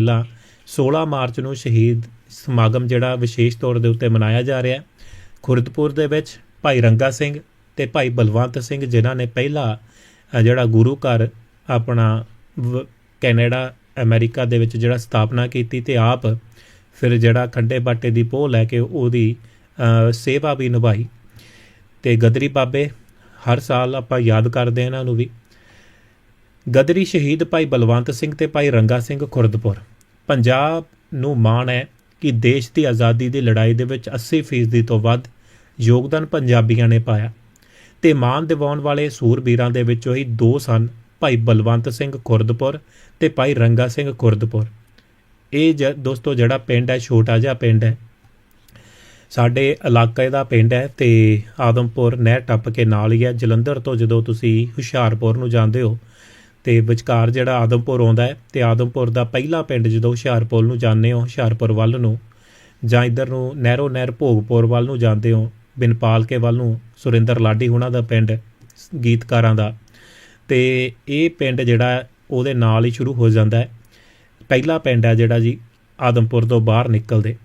ਪਹਿਲਾਂ 16 ਮਾਰਚ ਨੂੰ ਸ਼ਹੀਦ ਸਮਾਗਮ ਜਿਹੜਾ ਵਿਸ਼ੇਸ਼ ਤੌਰ ਦੇ ਉੱਤੇ ਮਨਾਇਆ ਜਾ ਰਿਹਾ ਹੈ। ਖੁਰਦਪੁਰ ਦੇ ਵਿੱਚ ਭਾਈ ਰੰਗਾ ਸਿੰਘ ਤੇ ਭਾਈ ਬਲਵੰਤ ਸਿੰਘ ਜਿਨ੍ਹਾਂ ਨੇ ਪਹਿਲਾ ਜਿਹੜਾ ਗੁਰੂ ਘਰ ਆਪਣਾ ਕੈਨੇਡਾ, ਅਮਰੀਕਾ ਦੇ ਵਿੱਚ ਜਿਹੜਾ ਸਥਾਪਨਾ ਕੀਤੀ ਤੇ ਆਪ ਫਿਰ ਜਿਹੜਾ ਖੰਡੇ ਬਾਟੇ ਦੀ ਪੋਹ ਲੈ ਕੇ ਉਹਦੀ ਸੇਵਾ ਵੀ ਨਿਭਾਈ। ਤੇ ਗਦਰੀ ਬਾਬੇ, ਹਰ ਸਾਲ ਆਪਾਂ ਯਾਦ ਕਰਦੇ ਹਾਂ ਇਹਨਾਂ ਨੂੰ ਵੀ। ਗਦਰੀ ਸ਼ਹੀਦ ਭਾਈ ਬਲਵੰਤ ਸਿੰਘ ਤੇ ਭਾਈ ਰੰਗਾ ਸਿੰਘ ਖੁਰਦਪੁਰ। ਪੰਜਾਬ ਨੂੰ ਮਾਣ ਹੈ ਕਿ ਦੇਸ਼ ਦੀ ਆਜ਼ਾਦੀ ਦੀ ਲੜਾਈ ਦੇ ਵਿੱਚ 80% ਤੋਂ ਵੱਧ ਯੋਗਦਾਨ ਪੰਜਾਬੀਆਂ ਨੇ ਪਾਇਆ। ਤੇ ਮਾਣ ਦਿਵਾਉਣ ਵਾਲੇ ਸੂਰਬੀਰਾਂ ਦੇ ਵਿੱਚੋਂ ਹੀ ਦੋ ਸਨ ਭਾਈ ਬਲਵੰਤ ਸਿੰਘ ਖੁਰਦਪੁਰ ਤੇ ਭਾਈ ਰੰਗਾ ਸਿੰਘ ਖੁਰਦਪੁਰ। ਇਹ ਜ- ਦੋਸਤੋ, ਜਿਹੜਾ ਪਿੰਡ ਹੈ, ਛੋਟਾ ਜਿਹਾ ਪਿੰਡ ਹੈ। ਸਾਡੇ ਇਲਾਕੇ ਦਾ ਪਿੰਡ ਹੈ ਤੇ ਆਦਮਪੁਰ ਨਹਿਰ ਟੱਪ ਕੇ ਨਾਲ ਹੀ ਹੈ। ਜਲੰਧਰ ਤੋਂ ਜਦੋਂ ਤੁਸੀਂ ਹੁਸ਼ਿਆਰਪੁਰ ਨੂੰ ਜਾਂਦੇ ਹੋ ਤੇ ਵਿਚਕਾਰ ਜਿਹੜਾ ਆਦਮਪੁਰ ਆਉਂਦਾ ਹੈ ਤੇ ਆਦਮਪੁਰ ਦਾ ਪਹਿਲਾ ਪਿੰਡ ਜਦੋਂ ਹੁਸ਼ਿਆਰਪੁਰ ਨੂੰ ਜਾਂਦੇ ਹੋ, ਹੁਸ਼ਿਆਰਪੁਰ ਵੱਲ ਨੂੰ ਜਾਂ ਇਧਰ ਨੂੰ ਨਹਿਰੋ ਨਹਿਰ ਭੋਗਪੁਰ ਵੱਲ ਨੂੰ ਜਾਂਦੇ ਹੋ ਬਿਨਪਾਲ ਕੇ ਵੱਲ ਨੂੰ ਸੁਰਿੰਦਰ ਲਾਡੀ ਹੁਣਾਂ ਦਾ ਪਿੰਡ, ਗੀਤਕਾਰਾਂ ਦਾ, ਤੇ ਇਹ ਪਿੰਡ ਜਿਹੜਾ ਉਹਦੇ ਨਾਲ ਹੀ ਸ਼ੁਰੂ ਹੋ ਜਾਂਦਾ ਹੈ। ਪਹਿਲਾ ਪਿੰਡ ਹੈ ਜਿਹੜਾ ਜੀ ਆਦਮਪੁਰ ਤੋਂ ਬਾਹਰ ਨਿਕਲਦੇ।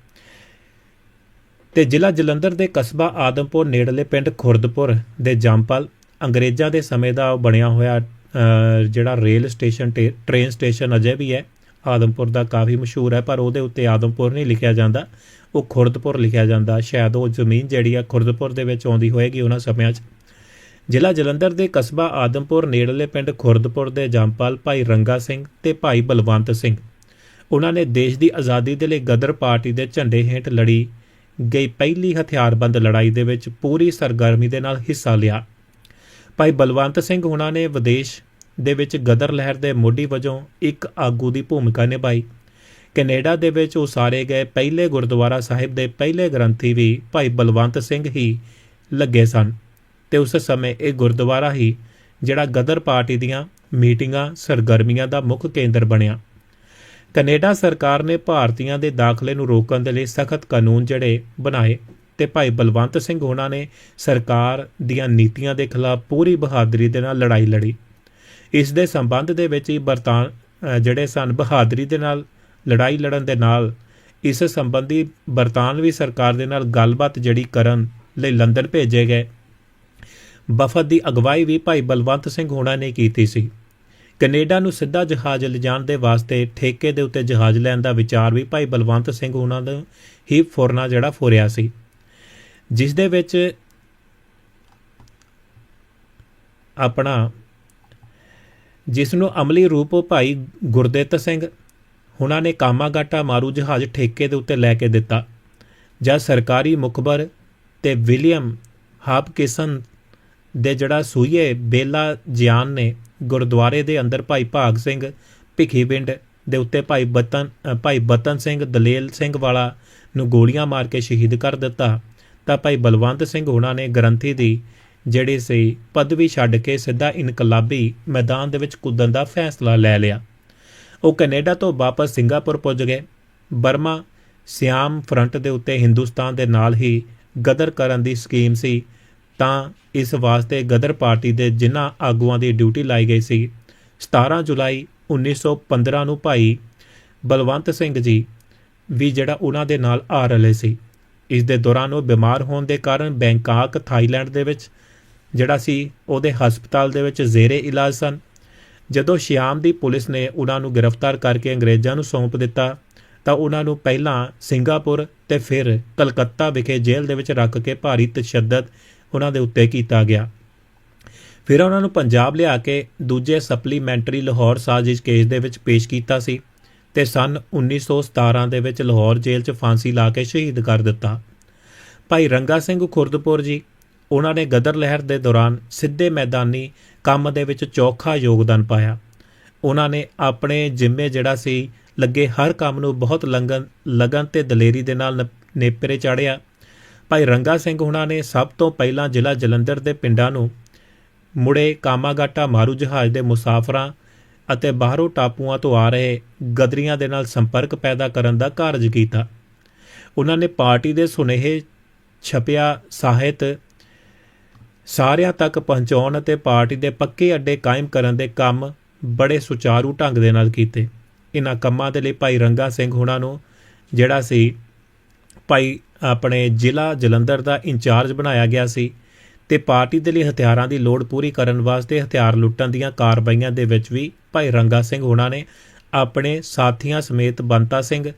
ਤੇ ਜ਼ਿਲ੍ਹਾ ਜਲੰਧਰ ਦੇ ਕਸਬਾ ਆਦਮਪੁਰ ਨੇੜਲੇ ਪਿੰਡ ਖੁਰਦਪੁਰ ਦੇ ਜੰਪਲ ਅੰਗਰੇਜ਼ਾਂ ਦੇ ਸਮੇਂ ਦਾ ਉਹ ਬਣਿਆ ਹੋਇਆ ਜਿਹੜਾ ਰੇਲ ਸਟੇਸ਼ਨ ਤੇ ਟ੍ਰੇਨ ਸਟੇਸ਼ਨ ਅਜੇ ਵੀ ਹੈ, ਆਦਮਪੁਰ ਦਾ ਕਾਫੀ ਮਸ਼ਹੂਰ ਹੈ, ਪਰ ਉਹਦੇ ਉੱਤੇ ਆਦਮਪੁਰ ਨਹੀਂ ਲਿਖਿਆ ਜਾਂਦਾ। ਉਹ ਖੁਰਦਪੁਰ ਲਿਖਿਆ ਜਾਂਦਾ। ਸ਼ਾਇਦ ਉਹ ਜ਼ਮੀਨ ਜਿਹੜੀ ਆ ਖੁਰਦਪੁਰ ਦੇ ਵਿੱਚ ਆਉਂਦੀ ਹੋਏਗੀ ਉਹਨਾਂ ਸਮਿਆਂ 'ਚ। ਜ਼ਿਲ੍ਹਾ ਜਲੰਧਰ ਦੇ ਕਸਬਾ ਆਦਮਪੁਰ ਨੇੜਲੇ ਪਿੰਡ ਖੁਰਦਪੁਰ ਦੇ ਜੰਪਾਲ ਭਾਈ ਰੰਗਾ ਸਿੰਘ ਤੇ ਭਾਈ ਬਲਵੰਤ ਸਿੰਘ। ਉਹਨਾਂ ਨੇ ਦੇਸ਼ ਦੀ ਆਜ਼ਾਦੀ ਦੇ ਲਈ ਗਦਰ ਪਾਰਟੀ ਦੇ ਝੰਡੇ ਹੇਠ ਲੜੀ। ਗਈ ਪਹਿਲੀ ਹਥਿਆਰਬੰਦ ਲੜਾਈ ਦੇ ਵਿੱਚ ਪੂਰੀ ਸਰਗਰਮੀ ਦੇ ਨਾਲ ਹਿੱਸਾ ਲਿਆ। ਭਾਈ ਬਲਵੰਤ ਸਿੰਘ ਹੁਣਾਂ ਨੇ ਵਿਦੇਸ਼ ਦੇ ਵਿੱਚ ਗਦਰ ਲਹਿਰ ਦੇ ਮੋਢੀ ਵਜੋਂ ਇੱਕ ਆਗੂ ਦੀ ਭੂਮਿਕਾ ਨਿਭਾਈ। ਕੈਨੇਡਾ ਦੇ ਵਿੱਚ ਉਸਾਰੇ ਗਏ ਪਹਿਲੇ ਗੁਰਦੁਆਰਾ ਸਾਹਿਬ ਦੇ ਪਹਿਲੇ ਗ੍ਰੰਥੀ ਵੀ ਭਾਈ ਬਲਵੰਤ ਸਿੰਘ ਹੀ ਲੱਗੇ ਸਨ ਤੇ ਉਸ ਸਮੇਂ ਇਹ ਗੁਰਦੁਆਰਾ ਹੀ ਜਿਹੜਾ ਗਦਰ ਪਾਰਟੀ ਦੀਆਂ ਮੀਟਿੰਗਾਂ, ਸਰਗਰਮੀਆਂ ਦਾ ਮੁੱਖ ਕੇਂਦਰ ਬਣਿਆ। ਕੈਨੇਡਾ ਸਰਕਾਰ ਨੇ ਭਾਰਤੀਆਂ ਦੇ ਦਾਖਲੇ ਨੂੰ ਰੋਕਣ ਦੇ ਲਈ ਸਖਤ ਕਾਨੂੰਨ ਜਿਹੜੇ ਬਣਾਏ। ਤੇ ਭਾਈ ਬਲਵੰਤ ਸਿੰਘ ਹੋਣਾ ਨੇ ਸਰਕਾਰ ਦੀਆਂ ਨੀਤੀਆਂ ਦੇ ਖਿਲਾਫ ਪੂਰੀ ਬਹਾਦਰੀ ਦੇ ਨਾਲ ਲੜਾਈ ਲੜੀ। ਇਸ ਦੇ ਸੰਬੰਧ ਦੇ ਵਿੱਚ ਹੀ ਬਰਤਾਨ ਜਿਹੜੇ ਸਨ, ਬਹਾਦਰੀ ਦੇ ਨਾਲ ਲੜਾਈ ਲੜਨ ਦੇ ਨਾਲ, ਇਸ ਸੰਬੰਧੀ ਬਰਤਾਨਵੀ ਸਰਕਾਰ ਦੇ ਨਾਲ ਗੱਲਬਾਤ ਜਿਹੜੀ ਕਰਨ ਲਈ ਲੰਡਨ ਭੇਜੇ ਗਏ। ਵਫਦ ਦੀ ਅਗਵਾਈ ਵੀ ਭਾਈ ਬਲਵੰਤ ਸਿੰਘ ਹੋਣਾ ਨੇ ਕੀਤੀ ਸੀ। ਕੈਨੇਡਾ ਨੂੰ ਸਿੱਧਾ ਜਹਾਜ਼ ਲਿਜਾਣ ਦੇ ਵਾਸਤੇ ਠੇਕੇ ਦੇ ਉੱਤੇ ਜਹਾਜ਼ ਲੈਣ ਦਾ ਵਿਚਾਰ ਵੀ ਭਾਈ ਬਲਵੰਤ ਸਿੰਘ ਹੋਣਾ ਦਾ ਹੀ ਫੁਰਨਾ ਜਿਹੜਾ ਫੁਰਿਆ ਸੀ। ਜਿਸ ਦੇ ਵਿੱਚ ਆਪਣਾ ਜਿਸ ਨੂੰ ਅਮਲੀ ਰੂਪ ਭਾਈ ਗੁਰਦਿੱਤ ਸਿੰਘ ਉਹਨਾਂ ਨੇ ਕਾਮਾਗਾਟਾ ਮਾਰੂ ਜਹਾਜ਼ ਠੇਕੇ ਦੇ ਉੱਤੇ ਲੈ ਕੇ ਦਿੱਤਾ, ਜਾਂ ਸਰਕਾਰੀ ਮੁਖਬਰ ਤੇ ਵਿਲੀਅਮ ਹਾਪਕਿਸਨ ਦੇ ਜਿਹੜਾ ਸੂਈਏ ਬੇਲਾ ਜਿਆਨ ਨੇ ਗੁਰਦੁਆਰੇ ਦੇ ਅੰਦਰ ਭਾਈ ਭਾਗ ਸਿੰਘ ਭਿੱਖੀਵਿੰਡ ਦੇ ਉੱਤੇ ਭਾਈ ਬਤਨ ਭਾਈ ਬਤਨ ਸਿੰਘ ਦਲੇਲ ਸਿੰਘ ਵਾਲਾ ਨੂੰ ਗੋਲੀਆਂ ਮਾਰ ਕੇ ਸ਼ਹੀਦ ਕਰ ਦਿੱਤਾ। ਤਾਂ ਭਾਈ ਬਲਵੰਤ ਸਿੰਘ ਹੋਣਾ ਨੇ ਗ੍ਰੰਥੀ ਦੀ ਜਿਹੜੀ ਸੀ ਪਦਵੀ ਛੱਡ ਕੇ ਸਿੱਧਾ ਇਨਕਲਾਬੀ ਮੈਦਾਨ ਦੇ ਵਿੱਚ ਕੁੱਦਣ ਦਾ ਫੈਸਲਾ ਲੈ ਲਿਆ। ਉਹ ਕੈਨੇਡਾ ਤੋਂ ਵਾਪਸ ਸਿੰਗਾਪੁਰ ਪੁੱਜ ਗਏ। ਬਰਮਾ ਸਿਆਮ ਫਰੰਟ ਦੇ ਉੱਤੇ ਹਿੰਦੁਸਤਾਨ ਦੇ ਨਾਲ ਹੀ ਗਦਰ ਕਰਨ ਦੀ ਸਕੀਮ ਸੀ। ਤਾਂ ਇਸ ਵਾਸਤੇ ਗਦਰ ਪਾਰਟੀ ਦੇ ਜਿਨ੍ਹਾਂ ਆਗੂਆਂ ਦੀ ਡਿਊਟੀ ਲਾਈ ਗਈ ਸੀ। 17 ਜੁਲਾਈ 1915 ਨੂੰ ਭਾਈ ਬਲਵੰਤ ਸਿੰਘ ਜੀ ਵੀ ਜਿਹੜਾ ਉਹਨਾਂ ਦੇ ਨਾਲ ਆ ਰਲੇ ਸੀ। ਇਸ ਦੇ ਦੌਰਾਨ ਉਹ ਬਿਮਾਰ ਹੋਣ ਦੇ ਕਾਰਨ ਬੈਂਕਾਕ ਥਾਈਲੈਂਡ ਦੇ ਵਿੱਚ, ਜਿਹੜਾ ਸੀ, ਉਹਦੇ ਹਸਪਤਾਲ ਦੇ ਵਿੱਚ ਜ਼ੇਰੇ ਇਲਾਜ ਸਨ। ਜਦੋਂ ਸ਼ਿਆਮ ਦੀ ਪੁਲਿਸ ਨੇ ਉਹਨਾਂ ਨੂੰ ਗ੍ਰਿਫਤਾਰ ਕਰਕੇ ਅੰਗਰੇਜ਼ਾਂ ਨੂੰ ਸੌਂਪ ਦਿੱਤਾ, ਤਾਂ ਉਹਨਾਂ ਨੂੰ ਪਹਿਲਾਂ ਸਿੰਗਾਪੁਰ ਤੇ ਫਿਰ ਕਲਕੱਤਾ ਵਿਖੇ ਜੇਲ੍ਹ ਦੇ ਵਿੱਚ ਰੱਖ ਕੇ ਭਾਰੀ ਤਸ਼ੱਦਦ ਉਹਨਾਂ ਦੇ ਉੱਤੇ ਕੀਤਾ ਗਿਆ। ਫਿਰ ਉਹਨਾਂ ਨੂੰ ਪੰਜਾਬ ਲਿਆ ਕੇ ਦੂਜੇ ਸਪਲੀਮੈਂਟਰੀ ਲਾਹੌਰ ਸਾਜ਼ਿਸ਼ ਕੇਸ ਦੇ ਵਿੱਚ ਪੇਸ਼ ਕੀਤਾ ਸੀ। ਤੇ ਸਨ 1917 ਦੇ ਵਿੱਚ ਲਾਹੌਰ ਜੇਲ੍ਹ 'ਚ ਫਾਂਸੀ ਲਾ ਕੇ ਸ਼ਹੀਦ ਕਰ ਦਿੱਤਾ। ਭਾਈ ਰੰਗਾ ਸਿੰਘ ਖੁਰਦਪੁਰ ਜੀ, ਉਹਨਾਂ ਨੇ ਗਦਰ ਲਹਿਰ ਦੇ ਦੌਰਾਨ ਸਿੱਧੇ ਮੈਦਾਨੀ ਕੰਮ ਦੇ ਵਿੱਚ ਚੌਖਾ ਯੋਗਦਾਨ ਪਾਇਆ। ਉਹਨਾਂ ਨੇ ਆਪਣੇ ਜ਼ਿੰਮੇ ਜਿਹੜਾ ਸੀ, ਲੱਗੇ ਹਰ ਕੰਮ ਨੂੰ ਬਹੁਤ ਲੰਗਨ ਲਗਨ ਤੇ ਦਲੇਰੀ ਦੇ ਨਾਲ ਨਪ- ਨੇਪਰੇ ਚਾੜਿਆ। ਭਾਈ ਰੰਗਾ ਸਿੰਘ ਉਹਨਾਂ ਨੇ ਸਭ ਤੋਂ ਪਹਿਲਾਂ ਜ਼ਿਲ੍ਹਾ ਜਲੰਧਰ ਦੇ ਪਿੰਡਾਂ ਨੂੰ ਮੁੜੇ ਕਾਮਾਗਾਟਾ ਮਾਰੂ ਜਹਾਜ਼ ਦੇ ਮੁਸਾਫਰਾਂ ਅਤੇ ਬਾਹਰੋਂ ਟਾਪੂਆਂ ਤੋਂ ਆ ਰਹੇ ਗਦਰੀਆਂ ਦੇ ਨਾਲ ਸੰਪਰਕ ਪੈਦਾ ਕਰਨ ਦਾ ਕਾਰਜ ਕੀਤਾ। ਉਹਨਾਂ ਨੇ ਪਾਰਟੀ ਦੇ ਸੁਨੇਹੇ ਛਪਿਆ, ਸਾਹਿਤ ਸਾਰਿਆਂ ਤੱਕ ਪਹੁੰਚਾਉਣ ਅਤੇ ਪਾਰਟੀ ਦੇ ਪੱਕੇ ਅੱਡੇ ਕਾਇਮ ਕਰਨ ਦੇ ਕੰਮ ਬੜੇ ਸੁਚਾਰੂ ਢੰਗ ਦੇ ਨਾਲ ਕੀਤੇ। ਇਹਨਾਂ ਕੰਮਾਂ ਦੇ ਲਈ ਭਾਈ ਰੰਗਾ ਸਿੰਘ ਹੁਣਾਂ ਨੂੰ, ਜਿਹੜਾ ਸੀ ਭਾਈ ਆਪਣੇ ਜ਼ਿਲ੍ਹਾ ਜਲੰਧਰ ਦਾ ਇੰਚਾਰਜ ਬਣਾਇਆ ਗਿਆ ਸੀ ਤੇ ਪਾਰਟੀ ਦੇ ਲਈ ਹਥਿਆਰਾਂ ਦੀ ਲੋੜ ਪੂਰੀ ਕਰਨ ਵਾਸਤੇ ਹਥਿਆਰ ਲੁੱਟਣ ਦੀਆਂ ਕਾਰਵਾਈਆਂ ਦੇ ਵਿੱਚ ਵੀ ਭਾਈ ਰੰਗਾ ਸਿੰਘ ਹੁਣਾਂ ਨੇ ਆਪਣੇ ਸਾਥੀਆਂ ਸਮੇਤ ਬੰਤਾ ਸਿੰਘ,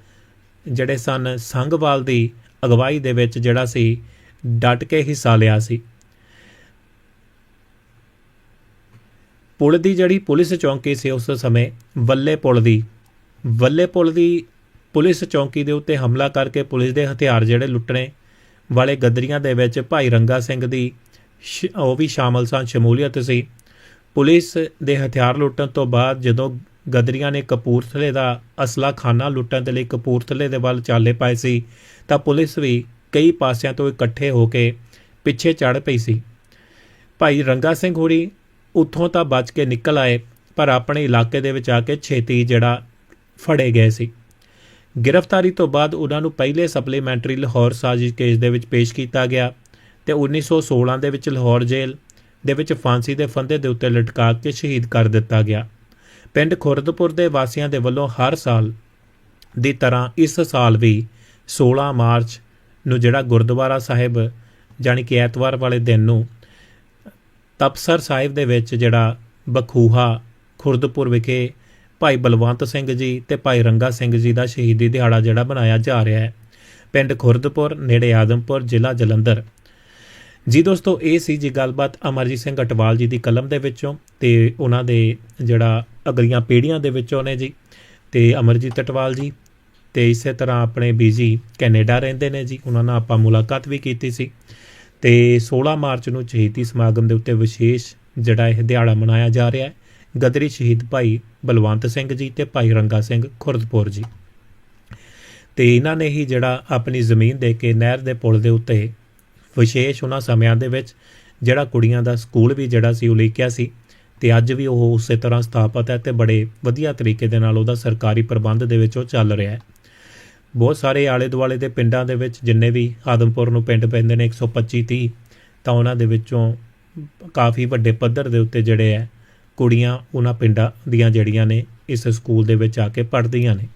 ਜਿਹੜੇ ਸਨ ਸੰਘਵਾਲ ਦੀ ਅਗਵਾਈ ਦੇ ਵਿੱਚ ਜਿਹੜਾ ਸੀ, ਡਟ ਕੇ ਹਿੱਸਾ ਲਿਆ ਸੀ। ਪੁਲ ਦੀ ਜਿਹੜੀ ਪੁਲਿਸ ਚੌਂਕੀ ਸੀ ਉਸ ਸਮੇਂ ਵੱਲੇ ਪੁਲ ਦੀ, ਵੱਲੇ ਪੁਲ ਦੀ ਪੁਲਿਸ ਚੌਂਕੀ ਦੇ ਉੱਤੇ ਹਮਲਾ ਕਰਕੇ ਪੁਲਿਸ ਦੇ ਹਥਿਆਰ ਜਿਹੜੇ ਲੁੱਟਣੇ ਵਾਲੇ ਗੱਦਰੀਆਂ ਦੇ ਵਿੱਚ ਭਾਈ ਰੰਗਾ ਸਿੰਘ ਦੀ ਉਹ ਵੀ ਸ਼ਾਮਲ ਸਨ, ਸ਼ਮੂਲੀਅਤ ਸੀ। ਪੁਲਿਸ ਦੇ ਹਥਿਆਰ ਲੁੱਟਣ ਤੋਂ ਬਾਅਦ ਜਦੋਂ ਗਦਰੀਆਂ ਨੇ ਕਪੂਰਥਲੇ ਦਾ ਅਸਲਾ ਖਾਨਾ ਲੁੱਟਣ ਦੇ ਲਈ ਕਪੂਰਥਲੇ ਦੇ ਵੱਲ ਚਾਲੇ ਪਾਏ ਸੀ, ਤਾਂ ਪੁਲਿਸ ਵੀ ਕਈ ਪਾਸਿਆਂ ਤੋਂ ਇਕੱਠੇ ਹੋ ਕੇ ਪਿੱਛੇ ਚੜ ਪਈ ਸੀ। ਭਾਈ ਰੰਗਾ ਸਿੰਘ ਹੋਰੀ ਉੱਥੋਂ ਤਾਂ ਬਚ ਕੇ ਨਿਕਲ ਆਏ, ਪਰ ਆਪਣੇ ਇਲਾਕੇ ਦੇ ਵਿੱਚ ਆ ਕੇ ਛੇਤੀ ਜਿਹੜਾ ਫੜੇ ਗਏ ਸੀ। ਗ੍ਰਿਫਤਾਰੀ ਤੋਂ ਬਾਅਦ ਉਹਨਾਂ ਨੂੰ ਪਹਿਲੇ ਸਪਲੀਮੈਂਟਰੀ ਲਾਹੌਰ ਸਾਜ਼ਿਸ਼ ਕੇਸ ਦੇ ਵਿੱਚ ਪੇਸ਼ ਕੀਤਾ ਗਿਆ। ਤੇ 1916 ਦੇ ਵਿੱਚ ਲਾਹੌਰ ਜੇਲ੍ਹ ਦੇ ਵਿੱਚ ਫਾਂਸੀ ਦੇ ਫੰਦੇ ਦੇ ਉੱਤੇ ਲਟਕਾ ਕੇ ਸ਼ਹੀਦ ਕਰ ਦਿੱਤਾ ਗਿਆ। ਪਿੰਡ ਖੁਰਦਪੁਰ ਦੇ ਵਾਸੀਆਂ ਦੇ ਵੱਲੋਂ ਹਰ ਸਾਲ ਦੀ ਤਰ੍ਹਾਂ ਇਸ ਸਾਲ ਵੀ 16 ਮਾਰਚ ਨੂੰ ਜਿਹੜਾ ਗੁਰਦੁਆਰਾ ਸਾਹਿਬ, ਜਾਣੀ ਕਿ ਐਤਵਾਰ ਵਾਲੇ ਦਿਨ ਨੂੰ ਤਪਸਰ ਸਾਹਿਬ ਦੇ ਵਿੱਚ ਜਿਹੜਾ ਬਖੂਹਾ ਖੁਰਦਪੁਰ ਵਿਖੇ ਭਾਈ ਬਲਵੰਤ ਸਿੰਘ ਜੀ ਤੇ ਭਾਈ ਰੰਗਾ ਸਿੰਘ ਜੀ ਦਾ ਸ਼ਹੀਦੀ ਦਿਹਾੜਾ ਜਿਹੜਾ ਬਣਾਇਆ ਜਾ ਰਿਹਾ ਹੈ। ਪਿੰਡ ਖੁਰਦਪੁਰ, ਨੇੜੇ ਆਦਮਪੁਰ, ਜ਼ਿਲ੍ਹਾ ਜਲੰਧਰ। ਜੀ ਦੋਸਤੋ, ਇਹ ਸੀ ਜੀ ਗੱਲਬਾਤ ਅਮਰਜੀਤ ਸਿੰਘ ਅਟਵਾਲ ਜੀ ਦੀ ਕਲਮ ਦੇ ਵਿੱਚੋਂ ਤੇ ਉਹਨਾਂ ਦੇ ਜਿਹੜਾ ਅਗਲੀਆਂ ਪੀੜ੍ਹੀਆਂ ਦੇ ਵਿੱਚੋਂ ਨੇ ਜੀ ਤੇ ਅਮਰਜੀਤ ਅਟਵਾਲ ਜੀ ਤੇ ਇਸੇ ਤਰ੍ਹਾਂ ਆਪਣੇ ਬੀਜੀ ਕੈਨੇਡਾ ਰਹਿੰਦੇ ਨੇ ਜੀ। ਉਹਨਾਂ ਨਾਲ ਆਪਾਂ ਮੁਲਾਕਾਤ ਵੀ ਕੀਤੀ ਸੀ ਤੇ 16 ਮਾਰਚ ਨੂੰ ਸ਼ਹੀਦੀ ਸਮਾਗਮ ਦੇ ਉੱਤੇ ਵਿਸ਼ੇਸ਼ ਜਿਹੜਾ ਇਹ ਦਿਹਾੜਾ ਮਨਾਇਆ ਜਾ ਰਿਹਾ ਹੈ। ਗਦਰੀ ਸ਼ਹੀਦ ਭਾਈ ਬਲਵੰਤ ਸਿੰਘ ਜੀ ਤੇ ਭਾਈ ਰੰਗਾ ਸਿੰਘ ਖੁਰਦਪੁਰ ਜੀ। ਤੇ ਇਹਨਾਂ ਨੇ ਹੀ ਜਿਹੜਾ ਆਪਣੀ ਜ਼ਮੀਨ ਦੇ ਕੇ ਨਹਿਰ ਦੇ ਪੁਲ ਦੇ ਉੱਤੇ ਵਿਸ਼ੇਸ਼ ਉਹਨਾਂ ਸਮਿਆਂ ਦੇ ਵਿੱਚ ਜਿਹੜਾ ਕੁੜੀਆਂ ਦਾ ਸਕੂਲ ਵੀ ਜਿਹੜਾ ਸੀ ਉਲੀਕਿਆ ਸੀ ਤੇ ਅੱਜ ਵੀ ਉਹ ਉਸੇ ਤਰ੍ਹਾਂ ਸਥਾਪਿਤ ਹੈ ਤੇ ਬੜੇ ਵਧੀਆ ਤਰੀਕੇ ਦੇ ਨਾਲ ਉਹਦਾ ਸਰਕਾਰੀ ਪ੍ਰਬੰਧ ਦੇ ਵਿੱਚ ਉਹ ਚੱਲ ਰਿਹਾ ਹੈ। ਬਹੁਤ ਸਾਰੇ ਆਲੇ ਦੁਆਲੇ ਦੇ ਪਿੰਡਾਂ ਦੇ ਵਿੱਚ ਜਿੰਨੇ ਵੀ ਆਦਮਪੁਰ ਨੂੰ ਪਿੰਡ ਪੈਂਦੇ ਨੇ 125 30 ਤਾਂ ਉਹਨਾਂ ਦੇ ਵਿੱਚੋਂ ਕਾਫੀ ਵੱਡੇ ਪੱਧਰ ਦੇ ਉੱਤੇ ਜਿਹੜੇ ਹੈ ਕੁੜੀਆਂ ਉਹਨਾਂ ਪਿੰਡਾਂ ਦੀਆਂ ਜਿਹੜੀਆਂ ਨੇ, ਇਸ ਸਕੂਲ ਦੇ ਵਿੱਚ ਆ ਕੇ ਪੜ੍ਹਦੀਆਂ ਨੇ।